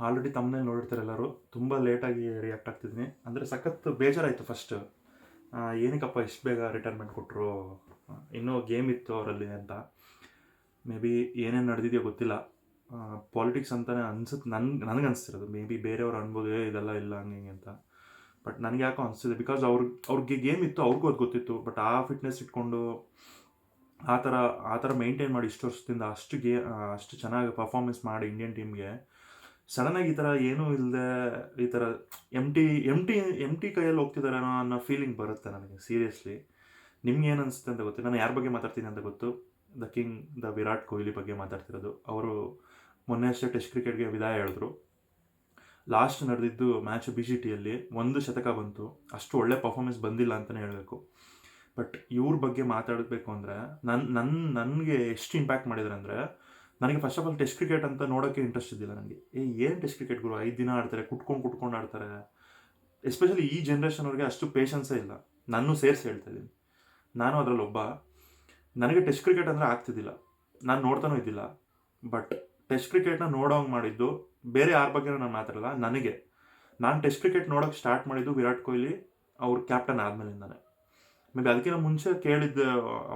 Already ತಮ್ಮನೇಲಿ ನೋಡಿರ್ತಾರೆ ಎಲ್ಲರೂ. ತುಂಬ ಲೇಟಾಗಿ ರಿಯಾಕ್ಟ್ ಆಗ್ತಿದ್ದೀನಿ ಅಂದರೆ ಸಖತ್ತು ಬೇಜಾರಾಯಿತು ಫಸ್ಟ್ ಏನಕ್ಕಪ್ಪ ಇಷ್ಟು ಬೇಗ ರಿಟೈರ್ಮೆಂಟ್ ಕೊಟ್ಟರು ಇನ್ನೂ ಗೇಮ್ ಇತ್ತು ಅವರಲ್ಲಿ ಅಂತ. ಮೇ ಬಿ ಏನೇನು ನಡೆದಿದೆಯೋ ಗೊತ್ತಿಲ್ಲ. ಪಾಲಿಟಿಕ್ಸ್ ಅಂತಲೇ ಅನ್ಸುತ್ತೆ. ನನ್ಗೆ ನನಗೆ ಅನಿಸ್ತಿರೋದು. ಮೇ ಬಿ ಬೇರೆಯವ್ರು ಅನ್ಬೋದು "ಏ, ಇದೆಲ್ಲ ಇಲ್ಲ ಹಂಗೆ ಹಿಂಗೆ ಅಂತ. ಬಟ್ ನನಗೆ ಯಾಕೋ ಅನಿಸ್ತಿದೆ. ಬಿಕಾಸ್ ಅವ್ರ ಅವ್ರಿಗೆ ಗೇಮ್ ಇತ್ತು ಅವ್ರಿಗೂ ಅದು ಗೊತ್ತಿತ್ತು. ಬಟ್ ಆ ಫಿಟ್ನೆಸ್ ಇಟ್ಕೊಂಡು ಆ ಥರ ಆ ಥರ ಮೇಂಟೈನ್ ಮಾಡಿ ಇಷ್ಟು ವರ್ಷದಿಂದ ಅಷ್ಟು ಗೇ ಅಷ್ಟು ಚೆನ್ನಾಗಿ ಪರ್ಫಾರ್ಮೆನ್ಸ್ ಮಾಡಿ ಇಂಡಿಯನ್ ಟೀಮ್ಗೆ ಸಡನ್ನಾಗಿ ಈ ಥರ ಏನೂ ಇಲ್ಲದೆ ಈ ಥರ M T M T M T ಕೈಯಲ್ಲಿ ಹೋಗ್ತಿದ್ದಾರೇನೋ ಅನ್ನೋ ಫೀಲಿಂಗ್ ಬರುತ್ತೆ ನನಗೆ ಸೀರಿಯಸ್ಲಿ ನಿಮ್ಗೆ ಏನು ಅನಿಸುತ್ತೆ ಅಂತ ಗೊತ್ತು? ನಾನು ಯಾರ ಬಗ್ಗೆ ಮಾತಾಡ್ತೀನಿ ಅಂತ ಗೊತ್ತು? The king the Virat Kohli ಬಗ್ಗೆ ಮಾತಾಡ್ತಿರೋದು. ಅವರು ಮೊನ್ನೆ ಅಷ್ಟೇ ಟೆಸ್ಟ್ ಕ್ರಿಕೆಟ್ಗೆ ವಿದಾಯ ಹೇಳಿದ್ರು. ಲಾಸ್ಟ್ ನಡೆದಿದ್ದು ಮ್ಯಾಚ್ ಬಿ ಜಿ ಟಿಯಲ್ಲಿ ಒಂದು ಶತಕ ಬಂತು. ಅಷ್ಟು ಒಳ್ಳೆ ಪರ್ಫಾರ್ಮೆನ್ಸ್ ಬಂದಿಲ್ಲ ಅಂತಲೇ ಹೇಳಬೇಕು. ಬಟ್ ಇವ್ರ ಬಗ್ಗೆ ಮಾತಾಡಬೇಕು ಅಂದರೆ ನನ್ನ ನನ್ನ ನನಗೆ ಎಷ್ಟು ಇಂಪ್ಯಾಕ್ಟ್ ಮಾಡಿದ್ರು ಅಂದರೆ ನನಗೆ first of all test cricket ಅಂತ ನೋಡೋಕ್ಕೆ ಇಂಟ್ರೆಸ್ಟ್ ಇದ್ದಿಲ್ಲ ನನಗೆ ಏ, ಏನು ಟೆಸ್ಟ್ ಕ್ರಿಕೆಟ್ ಗುರು? ಐದು ದಿನ ಆಡ್ತಾರೆ ಕುಟ್ಕೊಂಡು ಕುಟ್ಕೊಂಡು ಆಡ್ತಾರೆ. ಎಸ್ಪೆಷಲಿ ಈ ಜನ್ರೇಷನ್ ಅವ್ರಿಗೆ ಅಷ್ಟು ಪೇಷನ್ಸೇ ಇಲ್ಲ. ನಾನು ಸೇರಿಸಿ ಹೇಳ್ತಾ ಇದ್ದೀನಿ. ನಾನು ಅದರಲ್ಲಿ ಒಬ್ಬ. ನನಗೆ ಟೆಸ್ಟ್ ಕ್ರಿಕೆಟ್ ಅಂದರೆ ಆಗ್ತಿದ್ದಿಲ್ಲ. ನಾನು ನೋಡ್ತಾನೂ ಇದ್ದಿಲ್ಲ. ಬಟ್ ಟೆಸ್ಟ್ ಕ್ರಿಕೆಟ್ನ ನೋಡೋಂಗೆ ಮಾಡಿದ್ದು, ಬೇರೆ ಯಾರ ಬಗ್ಗೆ ನಾನು ಮಾತಾಡಲ್ಲ, ನನಗೆ. ನಾನು ಟೆಸ್ಟ್ ಕ್ರಿಕೆಟ್ ನೋಡೋಕೆ ಸ್ಟಾರ್ಟ್ ಮಾಡಿದ್ದು ವಿರಾಟ್ ಕೊಹ್ಲಿ, ಅವ್ರ ಕ್ಯಾಪ್ಟನ್ ಆದಮೇಲಿಂದಾನೆ. ಮೇ ಬಿ ಅದಕ್ಕಿಂತ ಮುಂಚೆ ಕೇಳಿದ್ದೆ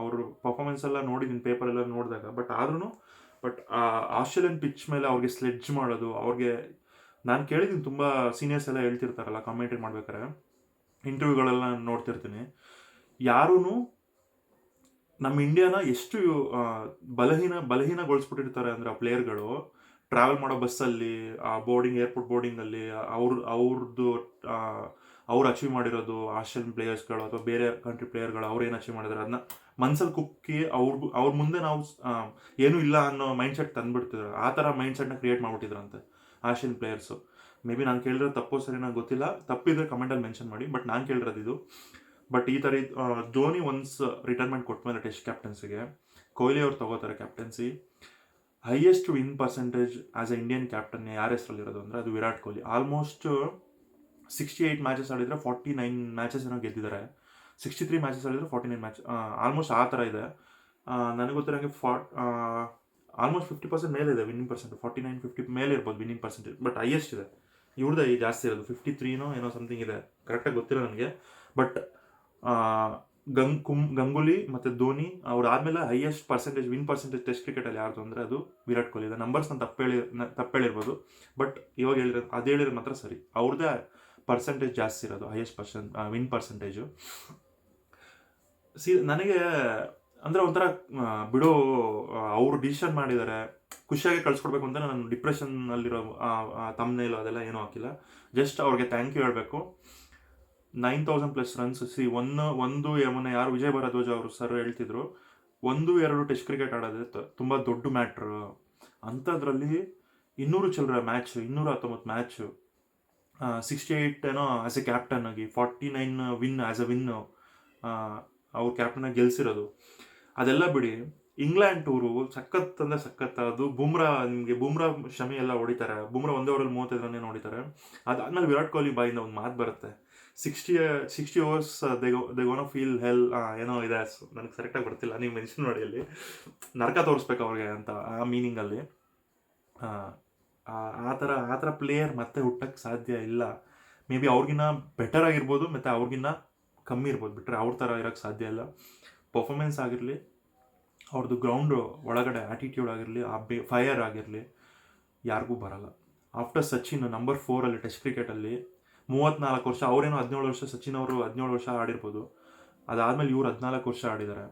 ಅವರು ಪರ್ಫಾರ್ಮೆನ್ಸ್ ಎಲ್ಲ ನೋಡಿದ್ದೀನಿ ಪೇಪರ್ ಎಲ್ಲ ನೋಡಿದಾಗ ಬಟ್ ಆದ್ರೂ ಬಟ್ ಆ ಆಸ್ಟ್ರೇಲಿಯನ್ ಪಿಚ್ ಮೇಲೆ ಅವ್ರಿಗೆ ಸ್ಲೆಡ್ಜ್ ಮಾಡೋದು, ಅವ್ರಿಗೆ, ನಾನು ಕೇಳಿದ್ದೀನಿ, ತುಂಬ ಸೀನಿಯರ್ಸ್ ಎಲ್ಲ ಹೇಳ್ತಿರ್ತಾರಲ್ಲ ಕಾಮೆಂಟ್ರಿ ಮಾಡ್ಬೇಕಾರೆ ಇಂಟರ್ವ್ಯೂಗಳೆಲ್ಲ ನೋಡ್ತಿರ್ತೀನಿ. ಯಾರೂ ನಮ್ಮ ಇಂಡಿಯಾನ ಎಷ್ಟು ಬಲಹೀನ, ಬಲಹೀನಗೊಳಿಸ್ಬಿಟ್ಟಿರ್ತಾರೆ ಅಂದರೆ ಆ ಪ್ಲೇಯರ್ಗಳು ಟ್ರಾವೆಲ್ ಮಾಡೋ ಬಸ್ಸಲ್ಲಿ, ಆ ಬೋರ್ಡಿಂಗ್ ಏರ್ಪೋರ್ಟ್ ಬೋರ್ಡಿಂಗಲ್ಲಿ ಅವ್ರ ಅವ್ರದ್ದು ಅವ್ರು ಅಚೀವ್ ಮಾಡಿರೋದು ಆಸ್ಟ್ರೇಲಿಯನ್ ಪ್ಲೇಯರ್ಸ್ಗಳು ಅಥವಾ ಬೇರೆ ಕಂಟ್ರಿ ಪ್ಲೇಯರ್ಗಳು ಅವ್ರು ಏನು ಅಚೀವ್ ಮಾಡಿದಾರೆ ಅದನ್ನ ಮನ್ಸಲ್ಲಿ ಕುಕ್ಕಿ ಅವ್ರ ಅವ್ರ ಮುಂದೆ ನಾವು ಏನೂ ಇಲ್ಲ ಅನ್ನೋ ಮೈಂಡ್ ಸೆಟ್ ತಂದ್ಬಿಡ್ತಿದ್ರು. ಆ ಥರ ಮೈಂಡ್ ಸೆಟ್ನ ಕ್ರಿಯೇಟ್ ಮಾಡ್ಬಿಟ್ಟಿದ್ರಂತೆ ಆಶಿಯನ್ ಪ್ಲೇಯರ್ಸು ಮೇ ಬಿ ನಾನು ಕೇಳಿರೋ ತಪ್ಪೋ ಸರಿ ನಂಗೆ ಗೊತ್ತಿಲ್ಲ. ತಪ್ಪಿದ್ರೆ ಕಮೆಂಟಲ್ಲಿ ಮೆನ್ಷನ್ ಮಾಡಿ ಬಟ್ ನಾನು ಕೇಳಿರೋದು ಇದು. ಬಟ್ ಈ ಥರ ಧೋನಿ ಒನ್ಸ್ ರಿಟೈರ್ಮೆಂಟ್ ಕೊಟ್ಮೇಲೆ ಟೆಸ್ಟ್ ಕ್ಯಾಪ್ಟನ್ಸಿಗೆ ಕೊಹ್ಲಿ ಅವ್ರು ತಗೋತಾರೆ captaincy highest win percentage as a Indian captain ಯಾರ ಹೆಸರಲ್ಲಿರೋದು ಅಂದರೆ ಅದು Virat Kohli. Almost sixty eight matches ಆಡಿದರೆ ಫಾರ್ಟಿ ನೈನ್ ಮ್ಯಾಚಸ್ ಏನೋ ಗೆದ್ದಿದ್ದಾರೆ. ಸಿಕ್ಸ್ಟಿ ತ್ರೀ ಮ್ಯಾಚಸ್ ಆಡಿದ್ರು ಫಾರ್ಟಿ ನೈನ್ ಮ್ಯಾಚ್ ಆಲ್ಮೋಸ್ಟ್ ಆ ಥರ ಇದೆ. ನನಗೆ ಗೊತ್ತಿರೋಂಗೆ ಫಾರ್ಟ್ ಆಲ್ಮೋಸ್ಟ್ ಫಿಫ್ಟಿ ಪರ್ಸೆಂಟ್ ಮೇಲೆ ಇದೆ winning percent forty nine fifty ಮೇಲೆ ಇರ್ಬೋದು ವಿನ್ನಿಂಗ್ ಪರ್ಸೆಂಟೇಜ್ ಬಟ್ ಹೈಯೆಸ್ಟ್ ಇದೆ. ಇವ್ರದ್ದು ಜಾಸ್ತಿ ಇರೋದು. ಫಿಫ್ಟಿ ತ್ರೀನೋ ಏನೋ ಸಮಥಿಂಗ್ ಇದೆ. ಕರೆಕ್ಟಾಗಿ ಗೊತ್ತಿಲ್ಲ ನನಗೆ. ಬಟ್ ಗಂಗ್ ಕುಮ್ ಗಂಗೂಲಿ ಮತ್ತು ಧೋನಿ ಅವ್ರು ಆದಮೇಲೆ highest percentage win percentage test ಕ್ರಿಕೆಟಲ್ಲಿ ಯಾರ್ದು ಅಂದರೆ ಅದು ವಿರಾಟ್ ಕೊಹ್ಲಿ. ಇದೆ ನಂಬರ್ಸ್ ನಾನು ತಪ್ಪೇಳಿ ತಪ್ಪೇಳಿರ್ಬೋದು ಬಟ್ ಇವಾಗ ಹೇಳಿರೋ, ಅದು ಹೇಳಿರೋದು ಮಾತ್ರ ಸರಿ. ಅವ್ರದ್ದೇ ಪರ್ಸೆಂಟೇಜ್ ಜಾಸ್ತಿ ಇರೋದು ಹೈಯೆಸ್ಟ್ ಪರ್ಸೆಂಟ್ ವಿನ್ ಪರ್ಸೆಂಟೇಜು ಸಿ ನನಗೆ, ಅಂದರೆ ಒಂಥರ ಬಿಡೋ ಅವರು ಡಿಸಿಷನ್ ಮಾಡಿದ್ದಾರೆ ಖುಷಿಯಾಗಿ ಕಳ್ಸ್ಕೊಡ್ಬೇಕು ಅಂತ ನಾನು ಡಿಪ್ರೆಷನ್ನಲ್ಲಿರೋ ಇಲ್ಲ ಅದೆಲ್ಲ ಏನೂ ಹಾಕಿಲ್ಲ. ಜಸ್ಟ್ ಅವ್ರಿಗೆ ಥ್ಯಾಂಕ್ ಯು ಹೇಳಬೇಕು. ನೈನ್ ತೌಸಂಡ್ ಪ್ಲಸ್ ರನ್ಸ್ ಸಿ ಒಂದು ಒಂದು ಮೊನ್ನೆ ಯಾರು, ವಿಜಯ್ ಭರದ್ವಾಜ್ ಅವರು ಸರ್ ಹೇಳ್ತಿದ್ರು, ಒಂದು, ಎರಡು ಟೆಸ್ಟ್ ಕ್ರಿಕೆಟ್ ಆಡೋದೇ ತುಂಬ ದೊಡ್ಡ ಮ್ಯಾಟ್ರ್ ಅಂಥದ್ರಲ್ಲಿ ಇನ್ನೂರು ಚಿಲ್ಲರೆ ಮ್ಯಾಚ್ ಇನ್ನೂರ ಹತ್ತೊಂಬತ್ತು ಮ್ಯಾಚ್ ಸಿಕ್ಸ್ಟಿ ಏಯ್ಟ್ ಏನೋ ಆ್ಯಸ್ ಎ ಕ್ಯಾಪ್ಟನ್ ಆಗಿ forty nine win as a win ಅವ್ರು ಕ್ಯಾಪ್ಟನ್ ಆಗಿ ಗೆಲ್ಸಿರೋದು. ಅದೆಲ್ಲ ಬಿಡಿ, ಇಂಗ್ಲೆಂಡ್ ಟೂರು ಸಖತ್ ಅಂದರೆ ಸಖತ್ ಅದು ಬುಮ್ರಾ, ನಿಮಗೆ ಬುಮ್ರಾ ಶಮಿ ಎಲ್ಲ ಹೊಡಿತಾರೆ. ಬುಮ್ರಾ ಒಂದೇ ಓವರಲ್ಲಿ ಮೂವತ್ತೈದು ರನ್ನೇ ಹೊಡಿತಾರೆ ಅದಾದ್ಮೇಲೆ ವಿರಾಟ್ ಕೊಹ್ಲಿ ಬಾಯಿಂದ ಒಂದು ಮಾತು ಬರುತ್ತೆ. Sixty sixty overs they gonna feel hell ಏನೋ ಇದೆ. ನನಗೆ ಕರೆಕ್ಟಾಗಿ ಬರ್ತಿಲ್ಲ ನೀವು ಮೆನ್ಷನ್ ಮಾಡಿ ಅಲ್ಲಿ. ನರಕ ತೋರಿಸ್ಬೇಕು ಅವ್ರಿಗೆ ಅಂತ ಆ ಮೀನಿಂಗಲ್ಲಿ ಆ ಥರ ಆ ಥರ ಪ್ಲೇಯರ್ ಮತ್ತೆ ಹುಟ್ಟಕ್ಕೆ ಸಾಧ್ಯ ಇಲ್ಲ. ಮೇ ಬಿ ಅವ್ರಿಗಿನ್ನ ಬೆಟರ್ ಆಗಿರ್ಬೋದು, ಮತ್ತು ಅವ್ರಿಗಿನ್ನ ಕಮ್ಮಿ ಇರ್ಬೋದು. ಬಿಟ್ಟರೆ ಅವ್ರ ಥರ ಇರೋಕ್ಕೆ ಸಾಧ್ಯ ಇಲ್ಲ. ಪರ್ಫಾಮೆನ್ಸ್ ಆಗಿರಲಿ ಅವ್ರದ್ದು ಗ್ರೌಂಡ್ ಒಳಗಡೆ ಆ್ಯಟಿಟ್ಯೂಡ್ ಆಗಿರಲಿ, ಆ ಬೇ ಫೈಯರ್ ಆಗಿರಲಿ, ಯಾರಿಗೂ ಬರಲ್ಲ. ಆಫ್ಟರ್ ಸಚಿನ್ ನಂಬರ್ ಫೋರಲ್ಲಿ ಟೆಸ್ಟ್ ಕ್ರಿಕೆಟಲ್ಲಿ ಮೂವತ್ತ್ನಾಲ್ಕು ವರ್ಷ, ಅವರೇನೋ ಹದಿನೇಳು ವರ್ಷ ಸಚಿನ್ ಅವರು ಹದಿನೇಳು ವರ್ಷ ಆಡಿರ್ಬೋದು. ಅದಾದಮೇಲೆ ಇವರು ಹದಿನಾಲ್ಕು ವರ್ಷ ಆಡಿದ್ದಾರೆ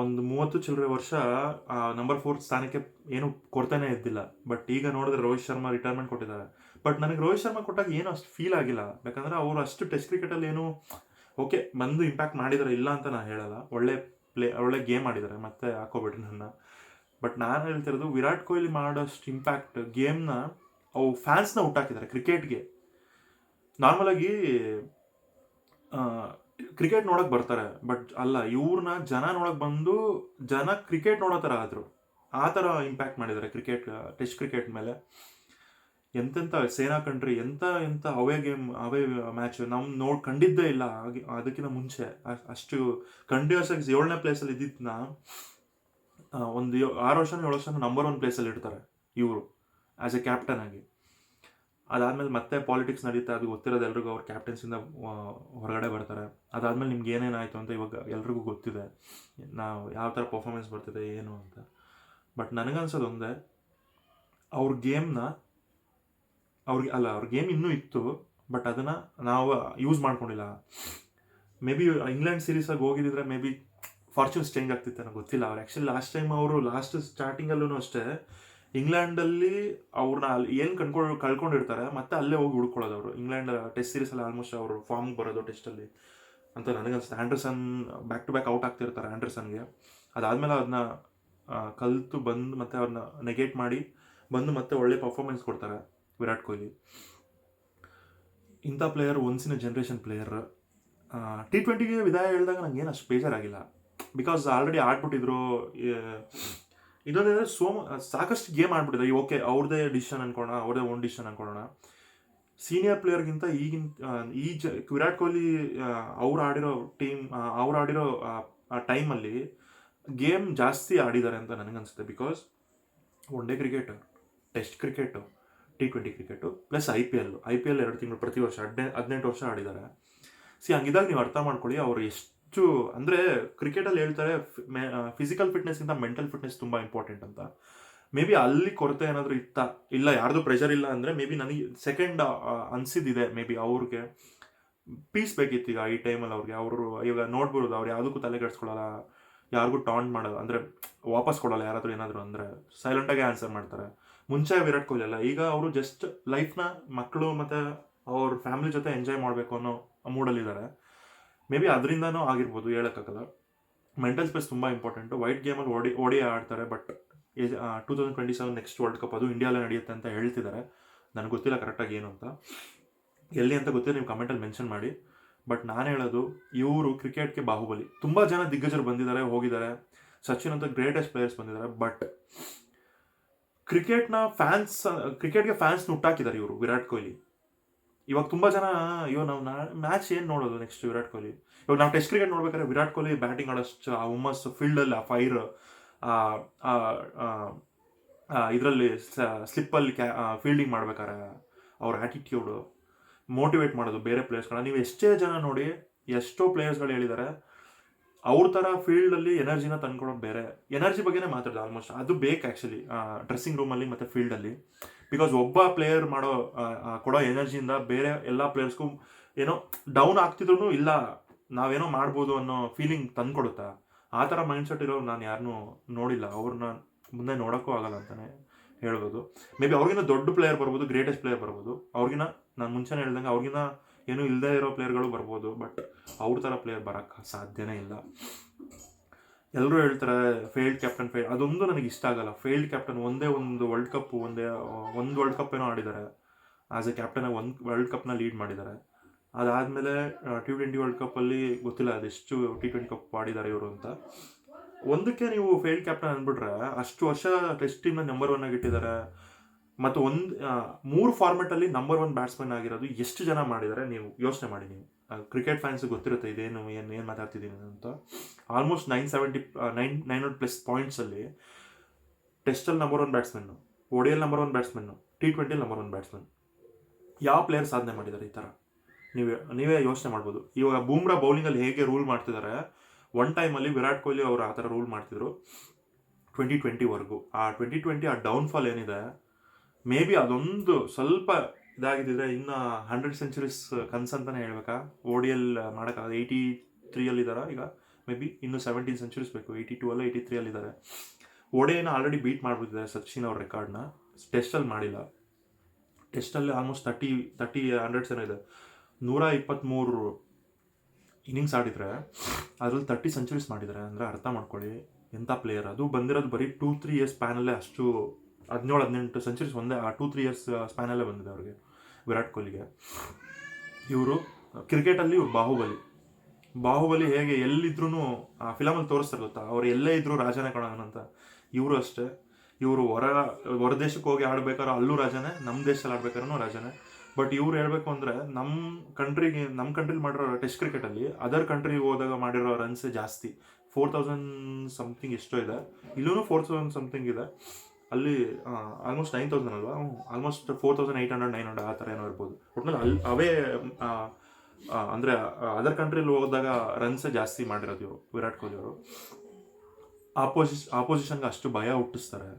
ಒಂದು ಮೂವತ್ತು ಚಿಲ್ಲರೆ ವರ್ಷ ನಂಬರ್ ಫೋರ್ ಸ್ಥಾನಕ್ಕೆ ಏನು ಕೊಡ್ತಾನೆ ಇದ್ದಿಲ್ಲ. ಬಟ್ ಈಗ ನೋಡಿದ್ರೆ ರೋಹಿತ್ ಶರ್ಮಾ ರಿಟೈರ್ಮೆಂಟ್ ಕೊಟ್ಟಿದ್ದಾರೆ. ಬಟ್ ನನಗೆ ರೋಹಿತ್ ಶರ್ಮಾ ಕೊಟ್ಟಾಗ ಏನು ಅಷ್ಟು ಫೀಲ್ ಆಗಿಲ್ಲ. ಯಾಕಂದರೆ ಅವರು ಅಷ್ಟು ಟೆಸ್ಟ್ ಕ್ರಿಕೆಟಲ್ಲಿ ಏನು ಓಕೆ ಬಂದು ಇಂಪ್ಯಾಕ್ಟ್ ಮಾಡಿದ್ದಾರೆ ಇಲ್ಲ ಅಂತ ನಾನು ಹೇಳಲ್ಲ. ಒಳ್ಳೆ ಪ್ಲೇ ಒಳ್ಳೆ ಗೇಮ್ ಆಡಿದ್ದಾರೆ ಮತ್ತೆ ಹಾಕೋಬಿಟ್ರಿ ನನ್ನ ಬಟ್ ನಾನು ಹೇಳ್ತಿರೋದು ವಿರಾಟ್ ಕೊಹ್ಲಿ ಮಾಡೋಷ್ಟು ಇಂಪ್ಯಾಕ್ಟ್ ಗೇಮ್ನ ಅವು ಫ್ಯಾನ್ಸ್ನ ಹುಟ್ಟಾಕಿದ್ದಾರೆ ಕ್ರಿಕೆಟ್ಗೆ ನಾರ್ಮಲಾಗಿ ಕ್ರಿಕೆಟ್ ನೋಡಕ್ಕೆ ಬರ್ತಾರೆ ಬಟ್ ಅಲ್ಲ ಇವ್ರನ್ನ ಜನ ಬಂದು, ಜನ ಕ್ರಿಕೆಟ್ ನೋಡೋ ಥರ ಆದರು. ಆ ಥರ ಇಂಪ್ಯಾಕ್ಟ್ ಮಾಡಿದ್ದಾರೆ ಕ್ರಿಕೆಟ್ ಟೆಸ್ಟ್ ಕ್ರಿಕೆಟ್ ಮೇಲೆ. ಎಂತೆಂಥ ಸೇನಾ ಕಂಟ್ರಿ ಎಂಥ ಎಂಥ ಅವೇ ಗೇಮ್ ಅವೇ ಮ್ಯಾಚ್ ನಮ್ ನೋಡಿ ಕಂಡಿದ್ದೇ ಇಲ್ಲ. ಅದಕ್ಕಿಂತ ಮುಂಚೆ ಅಷ್ಟು ಕಂಟಿನ್ಯೂಸ್ ಆಗಿ ಏಳನೇ ಪ್ಲೇಸಲ್ಲಿ ಇದ್ದಿದ್ದನ್ನ ಒಂದು ಆರು ವರ್ಷ ಏಳು ವರ್ಷ ನಂಬರ್ ಒನ್ ಪ್ಲೇಸಲ್ಲಿ ಇಡ್ತಾರೆ ಇವರು ಆ್ಯಸ್ ಎ ಕ್ಯಾಪ್ಟನ್ ಆಗಿ. ಅದಾದಮೇಲೆ ಮತ್ತೆ ಪಾಲಿಟಿಕ್ಸ್ ನಡೀತಾ, ಅದು ಗೊತ್ತಿರೋದು ಎಲ್ರಿಗೂ ಅವ್ರ ಕ್ಯಾಪ್ಟನ್ಸಿಂದ ಹೊರಗಡೆ ಬರ್ತಾರೆ. ಅದಾದಮೇಲೆ ನಿಮ್ಗೆ ಏನೇನಾಯಿತು ಅಂತ ಇವಾಗ ಎಲ್ರಿಗೂ ಗೊತ್ತಿದೆ. ನಾವು ಯಾವ ಥರ ಪರ್ಫಾರ್ಮೆನ್ಸ್ ಬರ್ತಿದೆ, ಏನು ಅಂತ. ಬಟ್ ನನಗನ್ಸೋದು ಒಂದೇ, ಅವ್ರ ಗೇಮ್ನ ಅವ್ರಿಗೆ, ಅಲ್ಲ ಅವ್ರ ಗೇಮ್ ಇನ್ನೂ ಇತ್ತು ಬಟ್ ಅದನ್ನು ನಾವು ಯೂಸ್ ಮಾಡ್ಕೊಂಡಿಲ್ಲ. ಮೇ ಬಿ ಇಂಗ್ಲೆಂಡ್ ಸೀರೀಸಾಗಿ ಹೋಗಿದ್ರೆ ಮೇ ಬಿ ಫಾರ್ಚೂನ್ಸ್ ಚೇಂಜ್ ಆಗ್ತಿತ್ತು ನನಗೆ ಗೊತ್ತಿಲ್ಲ. ಅವ್ರು ಆ್ಯಕ್ಚುಲಿ ಲಾಸ್ಟ್ ಟೈಮ್ ಅವರು ಲಾಸ್ಟ್ ಸ್ಟಾರ್ಟಿಂಗಲ್ಲೂ ಅಷ್ಟೇ ಇಂಗ್ಲೆಂಡಲ್ಲಿ ಅವ್ರನ್ನ ಅಲ್ಲಿ ಏನು ಕಂಡ್ಕೊಂಡು ಕಳ್ಕೊಂಡಿರ್ತಾರೆ, ಮತ್ತೆ ಅಲ್ಲೇ ಹೋಗಿ ಹುಡ್ಕೊಳ್ಳೋದು ಅವರು. ಇಂಗ್ಲೆಂಡ್ ಟೆಸ್ಟ್ ಸೀರೀಸಲ್ಲಿ ಆಲ್ಮೋಸ್ಟ್ ಅವರು ಫಾರ್ಮ್ ಬರೋದು ಟೆಸ್ಟಲ್ಲಿ ಅಂತ ನನಗನ್ಸುತ್ತೆ. Anderson back to back out ಆಗ್ತಿರ್ತಾರೆ ಆ್ಯಂಡರ್ಸನ್ಗೆ ಅದಾದಮೇಲೆ ಅದನ್ನ ಕಲಿತು ಬಂದು ಮತ್ತೆ ಅವ್ರನ್ನ ನೆಗೆಟ್ ಮಾಡಿ ಬಂದು ಮತ್ತೆ ಒಳ್ಳೆ ಪರ್ಫಾರ್ಮೆನ್ಸ್ ಕೊಡ್ತಾರೆ. ವಿರಾಟ್ ಕೊಹ್ಲಿ. ಇಂಥ ಪ್ಲೇಯರ್ ಒನ್ಸಿನ ಜನ್ರೇಷನ್ ಪ್ಲೇಯರ್ ಟಿ ಟ್ವೆಂಟಿಗೆ ವಿದಾಯ ಹೇಳಿದಾಗ ನಂಗೆ ಏನು ಅಷ್ಟು ಬೇಜಾರಾಗಿಲ್ಲ. ಬಿಕಾಸ್ ಆಲ್ರೆಡಿ ಆಡ್ಬಿಟ್ಟಿದ್ರು ಇದೊಂದೇನೆ ಸೋಮ, ಸಾಕಷ್ಟು ಗೇಮ್ ಆಡ್ಬಿಟ್ಟಿದ್ದಾರೆ ಓಕೆ ಅವ್ರದೇ ಡಿಸಿಷನ್ ಅನ್ಕೊಳ್ಳೋಣ ಅವ್ರದೇ ಓನ್ ಡಿಸಿಷನ್ ಅನ್ಕೊಳ್ಳೋಣ ಸೀನಿಯರ್ ಪ್ಲೇಯರ್ಗಿಂತ ಈಗಿನ ಈ ಜ, ವಿರಾಟ್ ಕೊಹ್ಲಿ ಅವ್ರು ಆಡಿರೋ ಟೀಮ್ ಅವ್ರು ಆಡಿರೋ, ಆ ಟೈಮಲ್ಲಿ ಗೇಮ್ ಜಾಸ್ತಿ ಆಡಿದ್ದಾರೆ ಅಂತ ನನಗನ್ಸುತ್ತೆ. Because one day cricket test cricket T twenty cricket plus I P L I P L ಎರಡು ತಿಂಗಳು ಪ್ರತಿ ವರ್ಷ, ಹದಿನೆ, ಹದಿನೆಂಟು ವರ್ಷ ಆಡಿದ್ದಾರೆ. ಸಿ ಹಂಗಿದಾಗ ನೀವು ಅರ್ಥ ಮಾಡ್ಕೊಳ್ಳಿ, ಅವರು ಎಷ್ಟು, ಅಂದರೆ ಕ್ರಿಕೆಟಲ್ಲಿ ಹೇಳ್ತಾರೆ ಫಿಸಿಕಲ್ ಫಿಟ್ನೆಸ್ಗಿಂತ ಮೆಂಟಲ್ ಫಿಟ್ನೆಸ್ ತುಂಬ ಇಂಪಾರ್ಟೆಂಟ್ ಅಂತ. ಮೇ ಬಿ ಅಲ್ಲಿ ಕೊರತೆ ಏನಾದರೂ ಇತ್ತ? ಇಲ್ಲ, ಯಾರ್ದು ಪ್ರೆಷರ್ ಇಲ್ಲ ಅಂದರೆ ಮೇ ಬಿ ನನಗೆ ಸೆಕೆಂಡ್ ಅನ್ಸಿದ್ದಿದೆ ಮೇ ಬಿ ಅವ್ರಿಗೆ. ಪೀಸ್ ಬೇಕಿತ್ತು ಈಗ, ಈ ಟೈಮಲ್ಲಿ ಅವ್ರಿಗೆ, ಅವರು, ಇವಾಗ ನೋಡ್ಬೋದು ಅವ್ರು ಯಾವುದಕ್ಕೂ ತಲೆ ಕೆಡಿಸ್ಕೊಳ್ಳಲ್ಲ ಯಾರಿಗೂ ಟಾಂಟ್ ಮಾಡೋದು, ಅಂದರೆ ವಾಪಸ್ ಕೊಡೋಲ್ಲ ಯಾರಾದರೂ ಏನಾದರೂ ಅಂದರೆ ಸೈಲೆಂಟಾಗಿ ಆನ್ಸರ್ ಮಾಡ್ತಾರೆ. ಮುಂಚೆ ವಿರಾಟ್ ಕೊಹ್ಲಿ ಅಲ್ಲ ಈಗ ಅವರು ಜಸ್ಟ್ ಲೈಫ್ನ ಮಕ್ಕಳು ಮತ್ತು ಅವ್ರ ಫ್ಯಾಮಿಲಿ ಜೊತೆ ಎಂಜಾಯ್ ಮಾಡಬೇಕು ಅನ್ನೋ ಮೂಡಲ್ಲಿದ್ದಾರೆ ಮೇ ಬಿ ಅದರಿಂದನೂ ಆಗಿರ್ಬೋದು ಹೇಳೋಕ್ಕಾಗಲ್ಲ. ಮೆಂಟಲ್ ಸ್ಪೇಸ್ ತುಂಬ ಇಂಪಾರ್ಟೆಂಟು ವೈಟ್ ಗೇಮಲ್ಲಿ ಓಡಿ ಓಡಿ ಆಡ್ತಾರೆ but two thousand twenty seven next world cup ಅದು ಇಂಡಿಯಾಲೇ ನಡೆಯುತ್ತೆ ಅಂತ ಹೇಳ್ತಿದ್ದಾರೆ ನನಗೆ ಗೊತ್ತಿಲ್ಲ ಕರೆಕ್ಟಾಗಿ ಏನು ಅಂತ. ಎಲ್ಲಿ ಅಂತ ಗೊತ್ತಿಲ್ಲ ನೀವು ಕಮೆಂಟಲ್ಲಿ ಮೆನ್ಷನ್ ಮಾಡಿ. ಬಟ್ ನಾನು ಹೇಳೋದು, ಇವರು ಕ್ರಿಕೆಟ್ಗೆ ಬಾಹುಬಲಿ. ತುಂಬ ಜನ ದಿಗ್ಗಜರು ಬಂದಿದ್ದಾರೆ, ಹೋಗಿದ್ದಾರೆ. ಸಚಿನ್ ಅಂತ ಗ್ರೇಟೆಸ್ಟ್ ಪ್ಲೇಯರ್ಸ್ ಬಂದಿದ್ದಾರೆ ಬಟ್ ಕ್ರಿಕೆಟ್ನ ಫ್ಯಾನ್ಸ್ ಕ್ರಿಕೆಟ್ಗೆ ಫ್ಯಾನ್ಸ್ ಹುಟ್ಟಾಕಿದ್ದಾರೆ ಇವರು, ವಿರಾಟ್ ಕೊಹ್ಲಿ. ಇವಾಗ ತುಂಬ ಜನ, ಅಯ್ಯೋ, ನಾವು ಮ್ಯಾಚ್ ಏನು ನೋಡೋದು ನೆಕ್ಸ್ಟ್ ವಿರಾಟ್ ಕೊಹ್ಲಿ? ಇವಾಗ ನಾವು ಟೆಸ್ಟ್ ಕ್ರಿಕೆಟ್ ನೋಡ್ಬೇಕಾದ್ರೆ ವಿರಾಟ್ ಕೊಹ್ಲಿ ಬ್ಯಾಟಿಂಗ್ ಆಡೋಷ್ಟು, ಆ, ಹುಮ್ಮಸ್ ಫೀಲ್ಡಲ್ಲಿ ಆ ಫೈರ್ ಇದರಲ್ಲಿ ಸ್ಲಿಪ್ಪಲ್ಲಿ ಕ್ಯಾ ಫೀಲ್ಡಿಂಗ್ ಮಾಡ್ಬೇಕಾರೆ ಅವ್ರ ಆ್ಯಟಿಟ್ಯೂಡು ಮೋಟಿವೇಟ್ ಮಾಡೋದು ಬೇರೆ ಪ್ಲೇಯರ್ಸ್ಗಳನ್ನ ನೀವು ಎಷ್ಟೇ ಜನ ನೋಡಿ, ಎಷ್ಟೋ ಪ್ಲೇಯರ್ಸ್ಗಳು ಹೇಳಿದ್ದಾರೆ ಅವ್ರ ಥರ ಫೀಲ್ಡಲ್ಲಿ ಎನರ್ಜಿನ ತಂದ್ಕೊಡೋದು ಬೇರೆ. ಎನರ್ಜಿ ಬಗ್ಗೆನೇ ಮಾತಾಡಿದೆ ಆಲ್ಮೋಸ್ಟ್ ಅದು ಬೇಕು ಆ್ಯಕ್ಚುಲಿ ಡ್ರೆಸ್ಸಿಂಗ್ ರೂಮಲ್ಲಿ ಮತ್ತು ಫೀಲ್ಡಲ್ಲಿ ಬಿಕಾಸ್ ಒಬ್ಬ ಪ್ಲೇಯರ್ ಮಾಡೋ ಕೊಡೋ ಎನರ್ಜಿಯಿಂದ ಬೇರೆ ಎಲ್ಲ ಪ್ಲೇಯರ್ಸ್ಗೂ ಏನೋ ಡೌನ್ ಆಗ್ತಿದ್ರು ಇಲ್ಲ, ನಾವೇನೋ ಮಾಡ್ಬೋದು ಅನ್ನೋ ಫೀಲಿಂಗ್ ತಂದ್ಕೊಡುತ್ತಾ? ಆ ಥರ ಮೈಂಡ್ ಸೆಟ್ ಇರೋರು ನಾನು ಯಾರನ್ನೂ ನೋಡಿಲ್ಲ. ಅವ್ರನ್ನ ಮುಂದೆ ನೋಡೋಕ್ಕೂ ಆಗಲ್ಲ ಅಂತಲೇ ಹೇಳ್ಬೋದು. ಮೇ ಬಿ ಅವ್ರಿಗಿಂತ ದೊಡ್ಡ ಪ್ಲೇಯರ್ ಬರ್ಬೋದು ಗ್ರೇಟೆಸ್ಟ್ ಪ್ಲೇಯರ್ ಬರ್ಬೋದು. ಅವ್ರಿಗಿನ ನಾನು ಮುಂಚೆನೇ ಹೇಳ್ದಂಗೆ ಅವ್ರಿಗಿನ ಏನೂ ಇಲ್ಲದೆ ಇರೋ ಪ್ಲೇಯರ್ಗಳು ಬರ್ಬೋದು, ಬಟ್ ಅವ್ರ ಥರ ಪ್ಲೇಯರ್ ಬರೋಕ್ಕೆ ಸಾಧ್ಯನೇ ಇಲ್ಲ. ಎಲ್ಲರೂ ಹೇಳ್ತಾರೆ ಫೇಲ್ಡ್ ಕ್ಯಾಪ್ಟನ್ ಫೇಲ್ ಅದೊಂದು ನನಗೆ ಇಷ್ಟ ಆಗಲ್ಲ. ಫೇಲ್ಡ್ ಕ್ಯಾಪ್ಟನ್ ಒಂದೇ ಒಂದು ವರ್ಲ್ಡ್ ಕಪ್ ಒಂದೇ, ಒಂದು ವರ್ಲ್ಡ್ ಕಪ್ ಏನೋ ಆಡಿದ್ದಾರೆ. ಆ್ಯಸ್ ಎ ಕ್ಯಾಪ್ಟನ್ ಒಂದು ವರ್ಲ್ಡ್ ಕಪ್ನ ಲೀಡ್ ಮಾಡಿದ್ದಾರೆ. ಅದಾದಮೇಲೆ ಟಿ ಟ್ವೆಂಟಿ ವರ್ಲ್ಡ್ ಕಪ್ಪಲ್ಲಿ ಗೊತ್ತಿಲ್ಲ ಅದೆಷ್ಟು ಟಿ ಟ್ವೆಂಟಿ ಕಪ್ ಆಡಿದ್ದಾರೆ ಇವರು ಅಂತ. ಒಂದಕ್ಕೆ ನೀವು ಫೇಲ್ಡ್ ಕ್ಯಾಪ್ಟನ್ ಅಂದ್ಬಿಟ್ರೆ ಅಷ್ಟು ವರ್ಷ ಟೆಸ್ಟ್ ಟೀಮ್ನ ನಂಬರ್ ಒನ್ ಆಗಿ ಇಟ್ಟಿದ್ದಾರೆ. ಮತ್ತು ಒಂದು ಮೂರು ಫಾರ್ಮೆಟಲ್ಲಿ ನಂಬರ್ ಒನ್ ಬ್ಯಾಟ್ಸ್ಮನ್ ಆಗಿರೋದು ಎಷ್ಟು ಜನ ಮಾಡಿದ್ದಾರೆ ನೀವು ಯೋಚನೆ ಮಾಡಿ ನೀವು. ಕ್ರಿಕೆಟ್ ಫ್ಯಾನ್ಸ್ ಗೊತ್ತಿರುತ್ತೆ ಇದೇನು, ಏನು ಏನು ಮಾತಾಡ್ತಿದ್ದೀನಿ ಅಂತ. Almost nine seventy nine nine hundred plus ಪಾಯಿಂಟ್ಸಲ್ಲಿ ಟೆಸ್ಟಲ್ಲಿ ನಂಬರ್ ಒನ್ ಬ್ಯಾಟ್ಸ್ಮನ್ನು ಒಡಿಯಲ್ಲಿ ನಂಬರ್ ಒನ್ ಬ್ಯಾಟ್ಸ್ಮನ್ನು ಟಿ ಟ್ವೆಂಟಿಲಿ ನಂಬರ್ ಒನ್ ಬ್ಯಾಟ್ಸ್ಮನ್ ಯಾವ ಪ್ಲೇಯರ್ ಸಾಧನೆ ಮಾಡಿದ್ದಾರೆ ಈ ಥರ ನೀವೇ ನೀವೇ ಯೋಚನೆ ಮಾಡ್ಬೋದು. ಇವಾಗ ಬೂಮ್ರಾ ಬೌಲಿಂಗಲ್ಲಿ ಹೇಗೆ ರೂಲ್ ಮಾಡ್ತಿದ್ದಾರೆ ಒನ್ ಟೈಮಲ್ಲಿ ವಿರಾಟ್ ಕೊಹ್ಲಿ ಅವರು ಆ ಥರ ರೂಲ್ ಮಾಡ್ತಿದ್ರು. ಟ್ವೆಂಟಿ ಟ್ವೆಂಟಿವರೆಗೂ ಆ ಟ್ವೆಂಟಿ ಟ್ವೆಂಟಿ ಆ ಡೌನ್ಫಾಲ್ ಏನಿದೆ ಮೇ ಬಿ ಅದೊಂದು ಸ್ವಲ್ಪ ಇದಾಗಿದ್ದಿದ್ರೆ ಇನ್ನು ಹಂಡ್ರೆಡ್ ಸೆಂಚುರೀಸ್ ಕನ್ಸಂತಾನೆ ಹೇಳ್ಬೇಕಾ? ಓಡಿಯಲ್ ಮಾಡೋಕ್ಕಾಗ ಏಯ್ಟಿ ತ್ರೀಯಲ್ಲಿದ್ದಾರೆ ಈಗ? ಮೇ ಬಿ ಇನ್ನು ಸೆವೆಂಟೀನ್ ಸೆಂಚುರೀಸ್ ಬೇಕು. ಏಯ್ಟಿ ಟೂ ಅಲ್ಲ ಏಯ್ಟಿ ತ್ರೀಯಲ್ಲಿದ್ದಾರೆ ಓಡಿಯನ್ನು ಆಲ್ರೆಡಿ ಬೀಟ್ ಮಾಡಿಬಿಟ್ಟಿದ್ದಾರೆ ಸಚಿನ್ ಅವ್ರ ರೆಕಾರ್ಡ್ನ ಟೆಸ್ಟಲ್ಲಿ ಮಾಡಿಲ್ಲ. ಟೆಸ್ಟಲ್ಲಿ ಆಲ್ಮೋಸ್ಟ್ ತರ್ಟಿ ತರ್ಟಿ ಹಂಡ್ರೆಡ್ಸ್ ಏನೋ ಇದೆ. ನೂರ ಇಪ್ಪತ್ತ್ಮೂರು ಇನ್ನಿಂಗ್ಸ್ ಆಡಿದರೆ, ಅದರಲ್ಲಿ ತರ್ಟಿ ಸೆಂಚುರೀಸ್ ಮಾಡಿದ್ದಾರೆ. ಅಂದರೆ ಅರ್ಥ ಮಾಡ್ಕೊಳ್ಳಿ. ಎಂಥ ಪ್ಲೇಯರ್ ಅದು ಬಂದಿರೋದು ಬರೀ ಟೂ ತ್ರೀ ಇಯರ್ಸ್ ಪ್ಯಾನಲ್ಲೇ ಅಷ್ಟು ಹದಿನೇಳು ಹದಿನೆಂಟು ಸೆಂಚುರೀಸ್ ಒಂದೇ, ಆ ಟೂ ತ್ರೀ ಇಯರ್ಸ್ ಸ್ಪ್ಯಾನಲ್ಲೇ ಬಂದಿದೆ ಅವ್ರಿಗೆ, ವಿರಾಟ್ ಕೊಹ್ಲಿಗೆ. ಇವರು, ಕ್ರಿಕೆಟಲ್ಲಿ ಬಾಹುಬಲಿ. ಬಾಹುಬಲಿ ಹೇಗೆ ಎಲ್ಲಿದ್ರೂ ಆ ಫಿಲಮಲ್ಲಿ ತೋರಿಸ್ತಾರೆ ಗೊತ್ತಾ? ಅವ್ರು ಎಲ್ಲೇ ಇದ್ರೂ ರಾಜನೇ ಕಾಣೋಣಂತ ಇವರು ಅಷ್ಟೇ. ಇವರು ಹೊರ ಹೊರ ದೇಶಕ್ಕೆ ಹೋಗಿ ಆಡ್ಬೇಕಾದ್ರೆ ಅಲ್ಲೂ ರಾಜನೇ ನಮ್ಮ ದೇಶದಲ್ಲಿ ಆಡ್ಬೇಕಾದ್ರೂ ರಾಜನೇ. ಬಟ್ ಇವ್ರು ಹೇಳಬೇಕು ಅಂದರೆ ನಮ್ಮ ಕಂಟ್ರಿಗೆ ನಮ್ಮ ಕಂಟ್ರಿಲಿ ಮಾಡಿರೋ ಟೆಸ್ಟ್ ಕ್ರಿಕೆಟಲ್ಲಿ ಅದರ್ ಕಂಟ್ರಿಗೆ ಹೋದಾಗ ಮಾಡಿರೋ ರನ್ಸ್ ಜಾಸ್ತಿ. ಫೋರ್ ತೌಸಂಡ್ ಸಮಥಿಂಗ್ ಎಷ್ಟೋ ಇದೆ. ಇಲ್ಲೂ ಫೋರ್ ತೌಸಂಡ್ ಸಮಥಿಂಗ್ ಇದೆ. ಅಲ್ಲಿ ಆಲ್ಮೋಸ್ಟ್ ನೈನ್ ತೌಸಂಡ್ ಅಲ್ವಾ? Almost four thousand eight hundred nine hundred ಆ ಥರ ಏನೋ ಇರ್ಬೋದು. ಒಟ್ನಲ್ಲಿ ಅಲ್ಲಿ, ಅವೇ ಅಂದ್ರೆ ಅದರ್ ಕಂಟ್ರೀಲಿ ಹೋದಾಗ ರನ್ಸೇ ಜಾಸ್ತಿ ಮಾಡಿರೋದು ಇವರು, ವಿರಾಟ್ ಕೊಹ್ಲಿ ಅವರು. ಆಪೋಸಿಷ್ ಆಪೋಸಿಷನ್ಗೆ ಅಷ್ಟು ಭಯ ಹುಟ್ಟಿಸ್ತಾರೆ.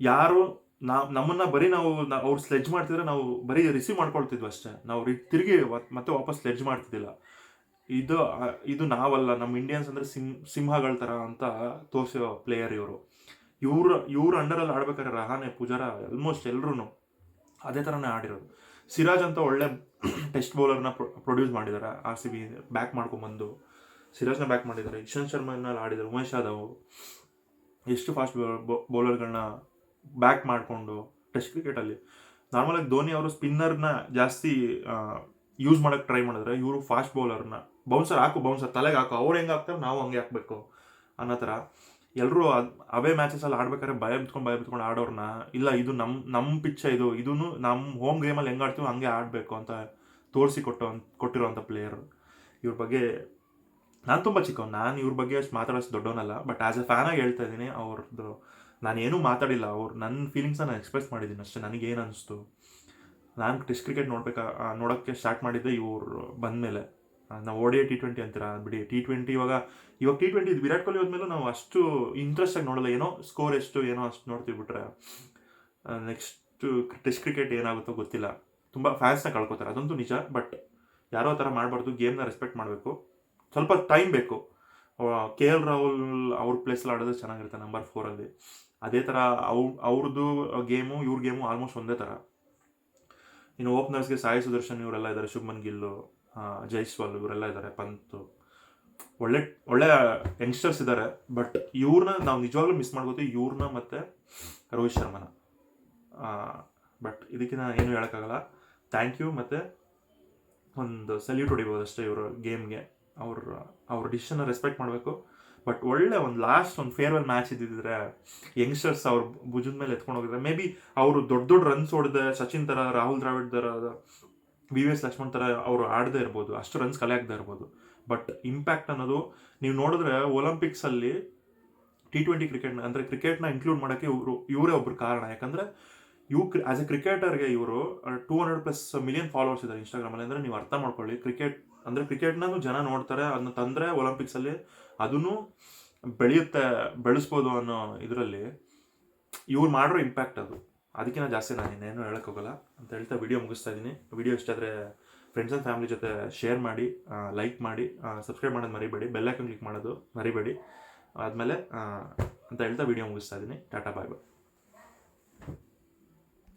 ಯಾರು, ನಾ, ನಮ್ಮನ್ನು ಬರೀ ನಾವು ಅವ್ರು ಸ್ಲೆಜ್ ಮಾಡ್ತಿದ್ರೆ ನಾವು ಬರೀ ರಿಸೀವ್ ಮಾಡ್ಕೊಳ್ತಿದ್ವಿ ಅಷ್ಟೇ. ನಾವು ತಿರುಗಿ ಮತ್ತೆ ವಾಪಸ್ ಸ್ಲೆಜ್ ಮಾಡ್ತಿದ್ದಿಲ್ಲ. ಇದು ಇದು ನಾವಲ್ಲ ನಮ್ಮ ಇಂಡಿಯನ್ಸ್ ಅಂದರೆ ಸಿಂ, ಸಿಂಹಗಳ ಥರ ಅಂತ ತೋರಿಸೋ ಪ್ಲೇಯರ್ ಇವರು. ಇವ್ರ ಇವ್ರ ಅಂಡರಲ್ಲಿ ಆಡ್ಬೇಕಾದ್ರೆ ರಹಾನೆ, ಪೂಜಾರ ಆಲ್ಮೋಸ್ಟ್ ಎಲ್ಲರೂ ಅದೇ ಥರನೇ ಆಡಿರೋದು. ಸಿರಾಜ್ ಅಂತ ಒಳ್ಳೆ ಟೆಸ್ಟ್ ಬೌಲರ್ನ ಪ್ರೊಡ್ಯೂಸ್ ಮಾಡಿದ್ದಾರೆ ಆರ್ ಸಿ ಬಿ ಬ್ಯಾಕ್ ಮಾಡ್ಕೊಂಬಂದು. ಸಿರಾಜ್ನ ಬ್ಯಾಕ್ ಮಾಡಿದ್ದಾರೆ ಇಶಾಂತ್ ಶರ್ಮನಲ್ಲಿ ಆಡಿದ್ದಾರೆ ಉಮೇಶ್ ಯಾದವ್. ಎಷ್ಟು ಫಾಸ್ಟ್ ಬೌಲರ್ಗಳನ್ನ ಬ್ಯಾಕ್ ಮಾಡಿಕೊಂಡು ಟೆಸ್ಟ್ ಕ್ರಿಕೆಟಲ್ಲಿ ನಾರ್ಮಲಾಗಿ ಧೋನಿ ಅವರು ಸ್ಪಿನ್ನರ್ನ ಜಾಸ್ತಿ ಯೂಸ್ ಮಾಡೋಕ್ಕೆ ಟ್ರೈ ಮಾಡಿದ್ರೆ ಇವರು ಫಾಸ್ಟ್ ಬೌಲರ್ನ ಬೌನ್ಸರ್ ಹಾಕು ಬೌನ್ಸರ್ ತಲೆಗೆ ಹಾಕು, ಅವ್ರು ಹೆಂಗೆ ಹಾಕ್ತಾರೆ ನಾವು ಹಂಗೆ ಹಾಕಬೇಕು ಅನ್ನೋ ಥರ. ಎಲ್ಲರೂ ಅವೇ ಮ್ಯಾಚಸಲ್ಲಿ ಆಡ್ಬೇಕಾದ್ರೆ ಭಯ ಬಿತ್ಕೊಂಡು ಭಯ ಬಿತ್ಕೊಂಡು ಆಡೋರ್ನ, ಇಲ್ಲ ಇದು ನಮ್ಮ ನಮ್ಮ ಪಿಚ್ಚೆ ಇದು ಇದೂ ನಮ್ಮ ಹೋಮ್ ಗೇಮಲ್ಲಿ ಹೆಂಗೆ ಆಡ್ತೀವೋ ಹಂಗೆ ಆಡಬೇಕು ಅಂತ ತೋರಿಸಿ ಕೊಟ್ಟೋ ಕೊಟ್ಟಿರೋಂಥ ಪ್ಲೇಯರ್ ಇವ್ರ ಬಗ್ಗೆ ನಾನು ತುಂಬ ಚಿಕ್ಕವ್ ನಾನು ಇವ್ರ ಬಗ್ಗೆ ಅಷ್ಟು ಮಾತಾಡೋಷ್ಟು ದೊಡ್ಡವನಲ್ಲ ಬಟ್ ಆ್ಯಸ್ ಎ ಫ್ಯಾನಾಗಿ ಹೇಳ್ತಾ ಇದ್ದೀನಿ ಅವ್ರದ್ದು ನಾನೇನೂ ಮಾತಾಡಿಲ್ಲ, ಅವ್ರು ನನ್ನ ಫೀಲಿಂಗ್ಸ್ ನಾನು ಎಕ್ಸ್ಪ್ರೆಸ್ ಮಾಡಿದ್ದೀನಿ ಅಷ್ಟೇ ನನಗೇನು ಅನಿಸ್ತು. ನಾನು ಟೆಸ್ಟ್ ಕ್ರಿಕೆಟ್ ನೋಡ್ಬೇಕಾ ನೋಡೋಕ್ಕೆ ಸ್ಟಾರ್ಟ್ ಮಾಡಿದ್ದೆ ಇವ್ರು ಬಂದಮೇಲೆ. ನಾವು ಓಡಿ ಟಿ ಟ್ವೆಂಟಿ ಅಂತೀರಾ? ಬಿಡಿ ಟಿ ಟ್ವೆಂಟಿ ಇವಾಗ ಇವಾಗ ಟಿ ಟ್ವೆಂಟಿ ವಿರಾಟ್ ಕೊಹ್ಲಿ ಹೋದ್ಮೇಲೆ ನಾವು ಅಷ್ಟು ಇಂಟ್ರೆಸ್ಟ್ ಆಗಿ ನೋಡಲ್ಲ. ಏನೋ ಸ್ಕೋರ್ ಎಷ್ಟು, ಏನೋ ಅಷ್ಟು ನೋಡ್ತೀವಿ ಬಿಟ್ರೆ ನೆಕ್ಸ್ಟ್ ಟೆಸ್ಟ್ ಕ್ರಿಕೆಟ್ ಏನಾಗುತ್ತೋ ಗೊತ್ತಿಲ್ಲ. ತುಂಬ ಫ್ಯಾನ್ಸ್ನ ಕಳ್ಕೊತಾರೆ. ಅದಂತೂ ನಿಜ ಬಟ್ ಯಾರೋ ಥರ ಮಾಡಬಾರ್ದು. ಗೇಮ್ನ ರೆಸ್ಪೆಕ್ಟ್ ಮಾಡಬೇಕು. ಸ್ವಲ್ಪ ಟೈಮ್ ಬೇಕು. ಕೆ ಎಲ್ ರಾಹುಲ್ ಅವ್ರ ಪ್ಲೇಸಲ್ಲಿ ಆಡೋದು ಚೆನ್ನಾಗಿರುತ್ತೆ ನಂಬರ್ ಫೋರಲ್ಲಿ ಅದೇ ಥರ ಅವ್ರ ಅವ್ರದ್ದು ಗೇಮು ಇವ್ರ ಗೇಮು ಆಲ್ಮೋಸ್ಟ್ ಒಂದೇ ಥರ. ಇನ್ನು ಓಪನರ್ಸ್ಗೆ ಸಾಯಿ ಸುದರ್ಶನ್ ಇವರೆಲ್ಲ ಇದ್ದಾರೆ ಶುಭ್ಮನ್ ಗಿಲ್ಲು. ಜೈಸ್ವಾಲ್ ಇವರೆಲ್ಲ ಇದ್ದಾರೆ ಪಂತ್. ಒಳ್ಳೆ ಒಳ್ಳೆ ಯಂಗ್ಸ್ಟರ್ಸ್ ಇದ್ದಾರೆ ಬಟ್ ಇವ್ರನ್ನ ನಾವು ನಿಜವಾಗ್ಲೂ ಮಿಸ್ ಮಾಡ್ಕೋತೀವಿ ಇವ್ರನ್ನ ಮತ್ತು ರೋಹಿತ್ ಶರ್ಮನ. ಬಟ್ ಇದಕ್ಕಿಂತ ಏನು ಹೇಳೋಕ್ಕಾಗಲ್ಲ. ಥ್ಯಾಂಕ್ ಯು ಮತ್ತು ಒಂದು ಸಲ್ಯೂಟ್ ಹೊಡಿಬೋದು ಅಷ್ಟೇ ಇವರು ಗೇಮ್ಗೆ ಅವ್ರ ಅವ್ರ ಡಿಸಿಷನ್ನ ರೆಸ್ಪೆಕ್ಟ್ ಮಾಡಬೇಕು. ಬಟ್ ಒಳ್ಳೆ ಒಂದು ಲಾಸ್ಟ್ ಒಂದು ಫೇರ್ವೆಲ್ ಮ್ಯಾಚ್ ಇದ್ದಿದ್ರೆ ಯಂಗ್ಸ್ಟರ್ಸ್ ಅವ್ರ ಭುಜದ ಮೇಲೆ ಎತ್ಕೊಂಡು ಹೋಗಿದ್ರೆ ಮೇ ಬಿ ಅವರು ದೊಡ್ಡ ದೊಡ್ಡ ರನ್ಸ್ ಹೊಡೆದ, ಸಚಿನ್ ಥರ, ರಾಹುಲ್ ದ್ರಾವಿಡ್ ಥರ ವಿ ಎಸ್ ಲಕ್ಷ್ಮಣ್ ಥರ ಅವರು ಆಡದೇ ಇರ್ಬೋದು, ಅಷ್ಟು ರನ್ಸ್ ಕಲೆ ಆಗದೆ ಇರ್ಬೋದು. ಬಟ್ ಇಂಪ್ಯಾಕ್ಟ್ ಅನ್ನೋದು, ನೀವು ನೋಡಿದ್ರೆ ಒಲಿಂಪಿಕ್ಸಲ್ಲಿ ಟಿ ಟ್ವೆಂಟಿ ಕ್ರಿಕೆಟ್ನ ಅಂದರೆ ಕ್ರಿಕೆಟ್ನ ಇನ್ಕ್ಲೂಡ್ ಮಾಡೋಕ್ಕೆ ಇವರು, ಇವರೇ ಒಬ್ಬರು ಕಾರಣ. ಯಾಕಂದರೆ ಇವು ಆ್ಯಸ್ ಎ ಕ್ರಿಕೆಟರ್ಗೆ ಇವರು two hundred plus million followers ಇದ್ದಾರೆ ಇನ್ಸ್ಟಾಗ್ರಾಮಲ್ಲಿ ಅಂದರೆ ನೀವು ಅರ್ಥ ಮಾಡ್ಕೊಳ್ಳಿ ಕ್ರಿಕೆಟ್ ಅಂದರೆ ಕ್ರಿಕೆಟ್ನೂ ಜನ ನೋಡ್ತಾರೆ, ಅದನ್ನ ತಂದರೆ ಒಲಿಂಪಿಕ್ಸಲ್ಲಿ ಅದನ್ನು ಬೆಳೆಯುತ್ತೆ, ಬೆಳೆಸ್ಬೋದು ಅನ್ನೋ ಇದರಲ್ಲಿ ಇವ್ರು ಮಾಡಿರೋ ಇಂಪ್ಯಾಕ್ಟ್ ಅದು. ಅದಕ್ಕಿಂತ ಜಾಸ್ತಿ ನಾನು ಇನ್ನೇನು ಹೇಳೋಕ್ಕೋಗಲ್ಲ ಅಂತ ಹೇಳ್ತಾ ವಿಡಿಯೋ ಮುಗಿಸ್ತಾ ಇದ್ದೀನಿ. ವಿಡಿಯೋ ಇಷ್ಟ ಆದರೆ ಫ್ರೆಂಡ್ಸ್ ಆ್ಯಂಡ್ ಫ್ಯಾಮಿಲಿ ಜೊತೆ ಶೇರ್ ಮಾಡಿ ಲೈಕ್ ಮಾಡಿ ಸಬ್ಸ್ಕ್ರೈಬ್ ಮಾಡೋದು ಮರಿಬೇಡಿ. ಬೆಲ್ ಐಕನ್ ಕ್ಲಿಕ್ ಮಾಡೋದು ಮರಿಬೇಡಿ. ಆದಮೇಲೆ ಅಂತ ಹೇಳ್ತಾ ವಿಡಿಯೋ ಮುಗಿಸ್ತಾ ಇದ್ದೀನಿ. ಟಾಟಾ ಬಾಯ್ ಬಾಯ್